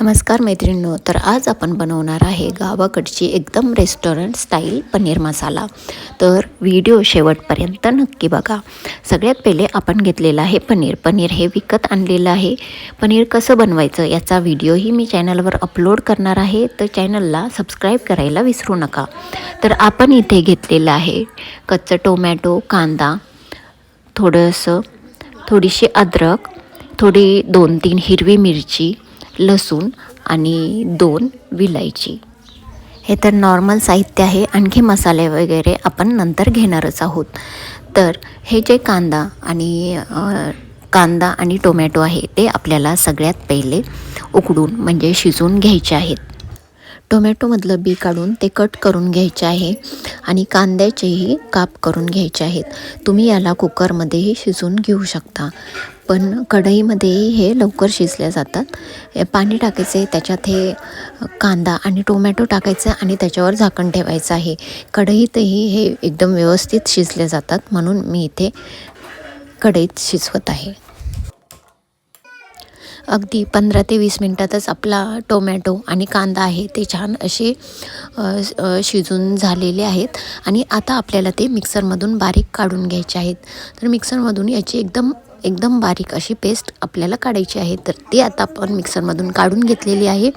नमस्कार मैत्रिणींनो तर आज आपण बनवणार आहे गावाकडची एकदम रेस्टॉरंट स्टाईल पनीर मसाला. तर व्हिडिओ शेवटपर्यंत नक्की बघा. सगळ्यात पहिले आपण घेतलेलं आहे पनीर. पनीर हे विकत आणलेलं आहे. पनीर कसं बनवायचं याचा व्हिडिओही मी चॅनलवर अपलोड करणार आहे तर चॅनलला सबस्क्राईब करायला विसरू नका. तर आपण इथे घेतलेलं आहे कच्चं टोमॅटो कांदा थोडंसं थोडीशी अद्रक थोडी दोन तीन हिरवी मिरची लसूण आणि दोन विलायची. हे तर नॉर्मल साहित्य आहे. आणखी मसाले वगैरे आपण नंतर घेणारच आहोत. तर हे जे कांदा आणि कांदा आणि टोमॅटो आहे ते आपल्याला सगळ्यात पहिले उकडून म्हणजे शिजवून घ्यायचे आहेत. टोमॅटोमधलं बी काढून ते कट करून घ्यायचे आहे आणि कांद्याचेही काप करून घ्यायचे आहेत. तुम्ही याला कुकरमध्येही शिजून घेऊ शकता. पण कढईमध्येही हे लवकर शिजल्या जातात. पाणी टाकायचे त्याच्यात हे कांदा आणि टोमॅटो टाकायचं आणि त्याच्यावर झाकण ठेवायचं आहे. कढईतही हे एकदम व्यवस्थित शिजले जातात म्हणून मी इथे कढईत शिजवत आहे. अगदी पंधरा ते वीस मिनटातच आपला टोमॅटो आणि कांदा आहे ते छान असे शिजून झालेले आहेत. आणि आता आपल्याला ते मिक्सरमधून बारीक काढून घ्यायचे आहेत. तर मिक्सरमधून याची एकदम एकदम बारीक अशी पेस्ट आपल्याला काढायची आहे. तर ती आता आपण मिक्सरमधून काढून घेतलेली आहे.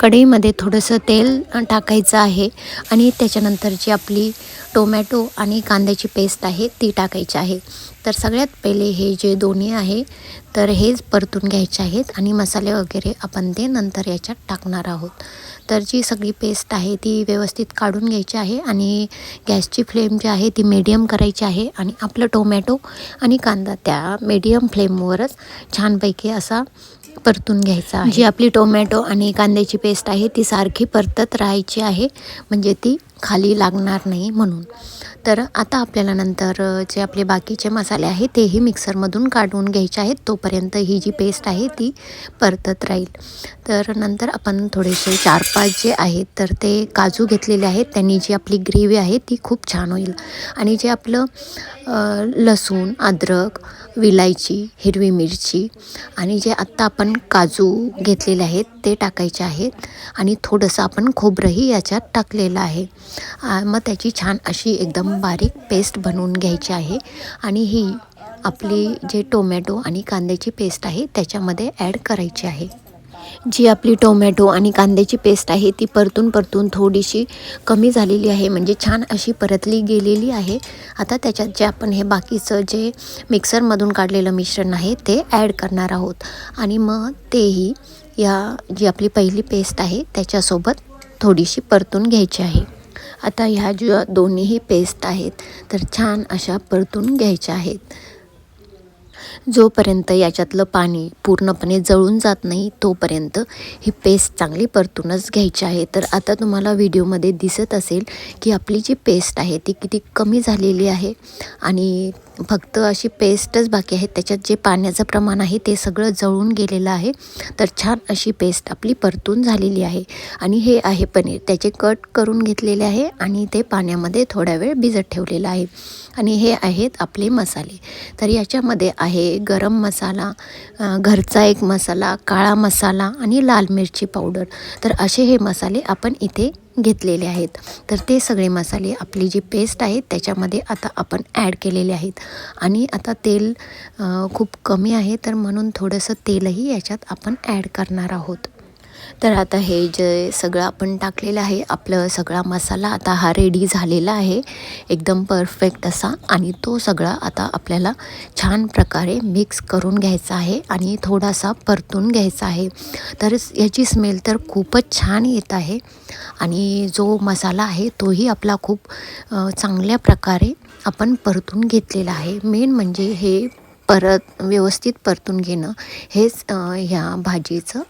कढईमध्ये थोडंसं तेल टाकायचं आहे आणि त्याच्यानंतर जी आपली टोमॅटो आणि कांद्याची पेस्ट आहे ती टाकायची आहे. तर सगळ्यात पहिले हे जे दोन्ही आहे तर हेच परतून घ्यायचे आहेत आणि मसाले वगैरे आपण ते नंतर याच्यात टाकणार आहोत. तर जी सगळी पेस्ट आहे ती व्यवस्थित काढून घ्यायची आहे आणि गॅसची फ्लेम जी आहे ती मीडियम करायची आहे आणि आपलं टोमॅटो आणि कांदा त्या मीडियम फ्लेमवरच छानपैकी असा परतून घ्यायचा जी आपली टोमॅटो आणि कांद्याची पेस्ट आहे ती सारखी परतत राहायची आहे म्हणजे ती खाली लागणार नाही म्हणून. तर आता आपल्याला नंतर जे आपले बाकीचे मसाले आहेत तेही मिक्सरमधून काढून घ्यायचे आहेत. तोपर्यंत ही जी पेस्ट आहे ती परतत राहील. तर नंतर आपण थोडेसे चार पाच जे आहेत तर ते काजू घेतलेले आहेत. त्यांनी जी आपली ग्रेव्ही आहे ती खूप छान होईल. आणि जे आपलं लसूण अद्रक विलायची हिरवी मिरची आणि जे आत्ता आपण काजू घेतलेले आहेत ते टाकायचे आहेत आणि थोडंसं आपण खोबरंही याच्यात टाकलेलं आहे. मग त्याची छान अशी एकदम बारीक पेस्ट बनवून घ्यायची आहे आणि ही आपली जे टोमॅटो आणि कांद्याची पेस्ट आहे त्याच्यामध्ये ॲड करायची आहे. जी आपली टोमॅटो आणि कांद्याची पेस्ट आहे ती परतून परतून थोडीशी कमी झालेली आहे. म्हणजे छान अशी परतली गेलेली आहे. आता त्याच्यात जे आपण हे बाकीचं जे मिक्सरमधून काढलेलं मिश्रण आहे ते ॲड करणार आहोत. आणि मग तेही या जी आपली पहिली पेस्ट आहे त्याच्यासोबत थोडीशी परतून घ्यायची आहे. आता ह्या ज्या दोन्हीही पेस्ट आहेत तर छान अशा परतून घ्यायच्या आहेत. जोपर्यंत याच्यातलं पाणी पूर्णपणे जळून जात नाही तोपर्यंत ही पेस्ट चांगली परतूनच घ्यायची आहे. तर आता तुम्हाला व्हिडिओमध्ये दिसत असेल की आपली जी पेस्ट आहे ती किती कमी झालेली आहे आणि फक्त अशी पेस्टच बाकी आहे. त्याच्यात जे पाण्याचं प्रमाण आहे ते सगळं जळून गेलेलं आहे. तर छान अशी पेस्ट आपली परतून झालेली आहे. आणि हे आहे पनीर. त्याचे कट करून घेतलेले आहे आणि ते पाण्यामध्ये थोडा वेळ भिजत ठेवलेलं आहे. आणि हे आहेत आपले मसाले. तर याच्यामध्ये आहे गरम मसाला घरचा एक मसाला काळा मसाला आणि लाल मिरची पावडर. तर असे हे मसाले आपण इथे घेतलेले आहेत. तर ते सगळे मसाले आपली जी पेस्ट आहे त्याच्यामध्ये आता आपण ॲड केलेले आहेत. आणि आता तेल खूप कमी आहे तर म्हणून थोडंसं तेलही याच्यात आपण ॲड करणार आहोत. तर आता हे जे सगळं आपण टाकलेलं आहे आपलं सगळा मसाला आता हा रेडी झालेला आहे. एकदम परफेक्ट असा. आणि तो सगळा आता आपल्याला छान प्रकारे मिक्स करून घ्यायचा आहे आणि थोडासा परतून घ्यायचा आहे. तर याची स्मेल तर खूपच छान येत आहे. आणि जो मसाला आहे तोही आपला खूप चांगल्या प्रकारे आपण परतून घेतलेला आहे. मेन म्हणजे हे परत व्यवस्थित परतून घेणं हेच ह्या भाजीचं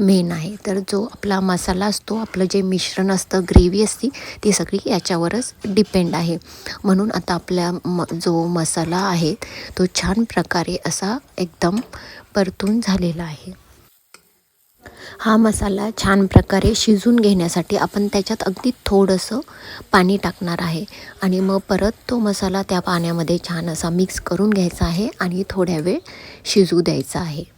मेन आहे. तर जो आपला मसाला असतो आपलं जे मिश्रण असतं ग्रेव्ही असती ती सगळी याच्यावरच डिपेंड आहे. म्हणून आता आपल्या म जो मसाला आहे तो छान प्रकारे असा एकदम परतून झालेला आहे. हा मसाला छान प्रकारे शिजून घेण्यासाठी आपण त्याच्यात अगदी थोडंसं पाणी टाकणार आहे. आणि मग परत तो मसाला त्या पाण्यामध्ये छान असा मिक्स करून घ्यायचा आहे आणि थोड्या वेळ शिजू द्यायचा आहे.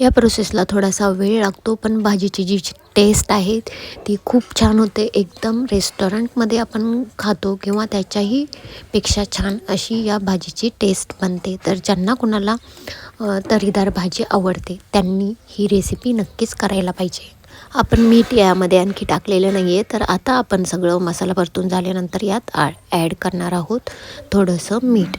या प्रोसेसला थोडासा वेळ लागतो पण भाजीची जी टेस्ट आहे ती खूप छान होते. एकदम रेस्टॉरंटमध्ये आपण खातो किंवा त्याच्याही पेक्षा छान अशी या भाजीची टेस्ट बनते. तर ज्यांना कुणाला तरीदार भाजी आवडते त्यांनी ही रेसिपी नक्कीच करायला पाहिजे. आपण मीठ यामध्ये आणखी टाकलेलं नाही आहे तर आता आपण सगळं मसाला परतून झाल्यानंतर यात आ ॲड करणार आहोत थोडंसं मीठ.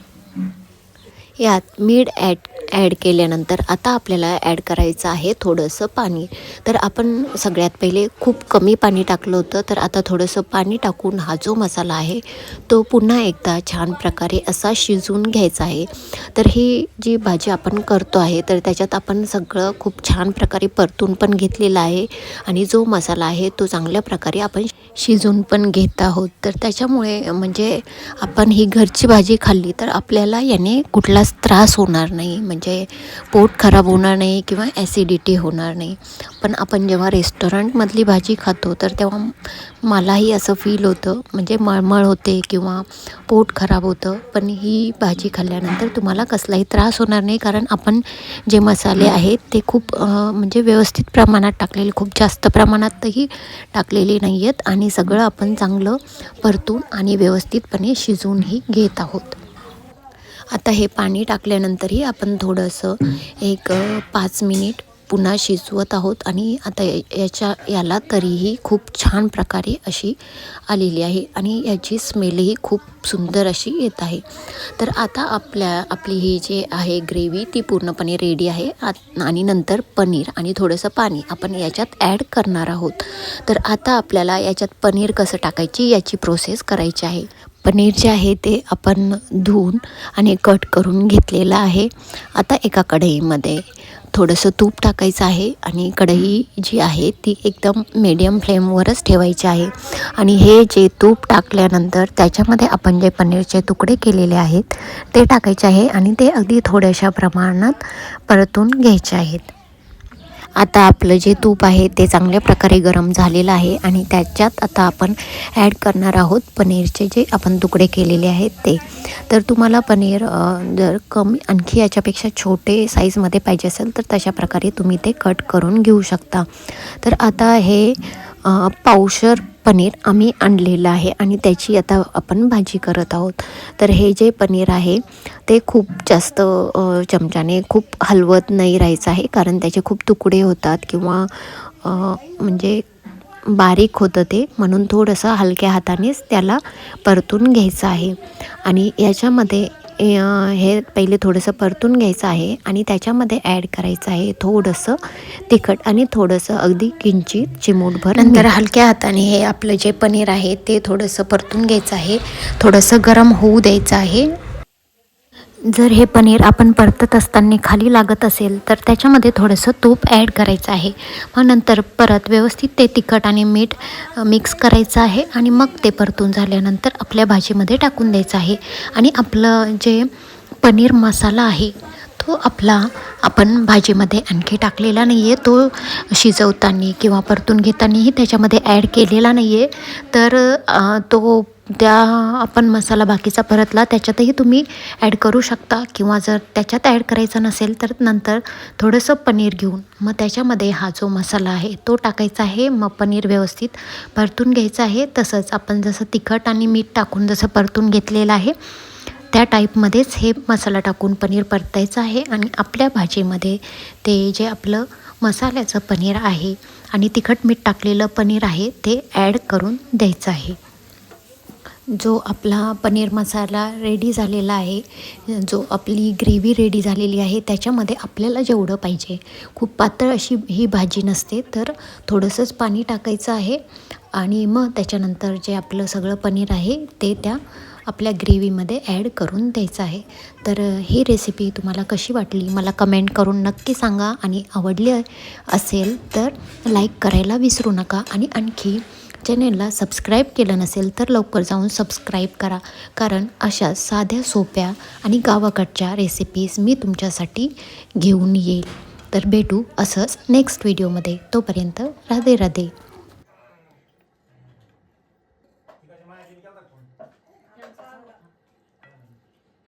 यात मीठ ॲड ॲड केल्यानंतर आता आपल्याला ॲड करायचं आहे थोडंसं पाणी. तर आपण सगळ्यात पहिले खूप कमी पाणी टाकलं होतं तर आता थोडंसं पाणी टाकून हा जो मसाला आहे तो पुन्हा एकदा छान प्रकारे असा शिजवून घ्यायचा आहे. तर ही जी भाजी आपण करतो आहे तर त्याच्यात आपण सगळं खूप छान प्रकारे परतून पण घेतलेलं आहे आणि जो मसाला आहे तो चांगल्या प्रकारे आपण शिजवून पण घेत आहोत. तर त्याच्यामुळे म्हणजे आपण ही घरची भाजी खाल्ली तर आपल्याला याने कुठलाच त्रास होणार नाही म्हणजे पोट खराब होणार नाही किंवा ॲसिडिटी होणार नाही. पण आपण जेव्हा रेस्टॉरंटमधली भाजी खातो तर तेव्हा मलाही असं फील होतं म्हणजे मळमळ होते किंवा पोट खराब होतं. पण ही भाजी खाल्ल्यानंतर तुम्हाला कसलाही त्रास होणार नाही कारण आपण जे मसाले आहेत ते खूप म्हणजे व्यवस्थित प्रमाणात टाकलेले खूप जास्त प्रमाणातही टाकलेले नाही आहेत आणि सगळं आपण चांगलं परतून आणि व्यवस्थितपणे शिजवूनही घेत आहोत. आता हे पाणी टाकल्यानंतरही आपण थोडंसं एक पाच मिनिट पुन्हा शिजवत आहोत आणि आता या- याच्या याला तरीही खूप छान प्रकारे अशी आलेली आहे आणि याची स्मेलही खूप सुंदर अशी येत आहे. तर आता आपल्या आपली ही जी आहे ग्रेव्ही ती पूर्णपणे रेडी आहे. आणि नंतर पनीर आणि थोडंसं पाणी आपण याच्यात ॲड करणार आहोत. तर आता आपल्याला याच्यात पनीर कसं टाकायची याची प्रोसेस करायची आहे. पनीर जे आहे ते आपण धुवून आणि कट करून घेतलेलं आहे. आता एका कढईमध्ये थोडंसं तूप टाकायचं आहे आणि कढई जी आहे ती एकदम मीडियम फ्लेमवरच ठेवायची आहे. आणि हे जे तूप टाकल्यानंतर त्याच्यामध्ये आपण जे पनीरचे तुकडे केलेले आहेत ते टाकायचे आहे आणि ते अगदी थोड्याशा प्रमाणात परतून घ्यायचे आहेत. आता आपलं जे तूप आहे ते चांगल्या प्रकारे गरम झालेलं आहे आणि त्याच्यात आता आपण ॲड करणार आहोत पनीरचे जे आपण तुकडे केलेले आहेत ते. तर तुम्हाला पनीर जर कमी आणखी याच्यापेक्षा छोटे साईजमध्ये पाहिजे असेल तर तशा प्रकारे तुम्ही ते कट करून घेऊ शकता. तर आता हे पावशर पनीर आम्ही आणलेलं आहे आणि त्याची आता आपण भाजी करत आहोत. तर हे जे पनीर आहे ते खूप जास्त चमच्याने खूप हलवत नाही राहायचं आहे. कारण त्याचे खूप तुकडे होतात किंवा म्हणजे बारीक होतं ते. म्हणून थोडंसं हलक्या हातानेच त्याला परतून घ्यायचं आहे. आणि याच्यामध्ये हे पहिले थोडंसं परतून घ्यायचं आहे आणि त्याच्यामध्ये ॲड करायचं आहे थोडंसं तिखट आणि थोडंसं अगदी किंचित चिमूटभर नंतर हलक्या हाताने हे आपलं जे पनीर आहे ते थोडंसं परतून घ्यायचं आहे. थोडंसं गरम होऊ द्यायचं आहे. जर हे पनीर आपण परतत असताना खाली लागत असेल तर त्याच्यामध्ये थोडंसं तूप ॲड करायचं आहे. मग नंतर परत व्यवस्थित ते तिखट आणि मीठ मिक्स करायचं आहे आणि मग ते परतून झाल्यानंतर आपल्या भाजीमध्ये टाकून द्यायचं आहे. आणि आपलं जे पनीर मसाला आहे तो आपला आपण भाजीमध्ये आणखी टाकलेला नाही आहे तो शिजवताना किंवा परतून घेतानाही त्याच्यामध्ये ॲड केलेला नाही आहे तर तो त्या आपण मसाला बाकीचा परतला त्याच्यातही तुम्ही ॲड करू शकता. किंवा जर त्याच्यात ॲड करायचं नसेल तर नंतर थोडंसं पनीर घेऊन. मग त्याच्यामध्ये हा जो मसाला आहे तो टाकायचा आहे. मग पनीर व्यवस्थित परतून घ्यायचं आहे. तसंच आपण जसं तिखट आणि मीठ टाकून जसं परतून घेतलेलं आहे त्या टाईपमध्येच हे मसाला टाकून पनीर परतायचं आहे. आणि आपल्या भाजीमध्ये ते जे आपलं मसाल्याचं पनीर आहे आणि तिखट मीठ टाकलेलं पनीर आहे ते ॲड करून द्यायचं आहे. जो आपला पनीर मसाला रेडी झालेला आहे जो आपली ग्रेव्ही रेडी झालेली आहे त्याच्यामध्ये आपल्याला जेवढं पाहिजे. खूप पातळ अशी ही भाजी नसते तर थोडंसंच पाणी टाकायचं आहे आणि मग त्याच्यानंतर जे आपलं सगळं पनीर आहे ते त्या आपल्या ग्रेव्हीमध्ये ॲड करून द्यायचं आहे. तर ही रेसिपी तुम्हाला कशी वाटली मला कमेंट करून नक्की सांगा. आणि आवडली असेल तर लाईक करायला विसरू नका. आणि आणखी चॅनेलला सबस्क्राईब केलं नसेल तर लवकर जाऊन सबस्क्राईब करा. कारण अशा साध्या सोप्या आणि गावाकडच्या रेसिपीज मी तुमच्यासाठी घेऊन येईल. तर भेटू असंच नेक्स्ट व्हिडिओमध्ये तोपर्यंत राधे राधे.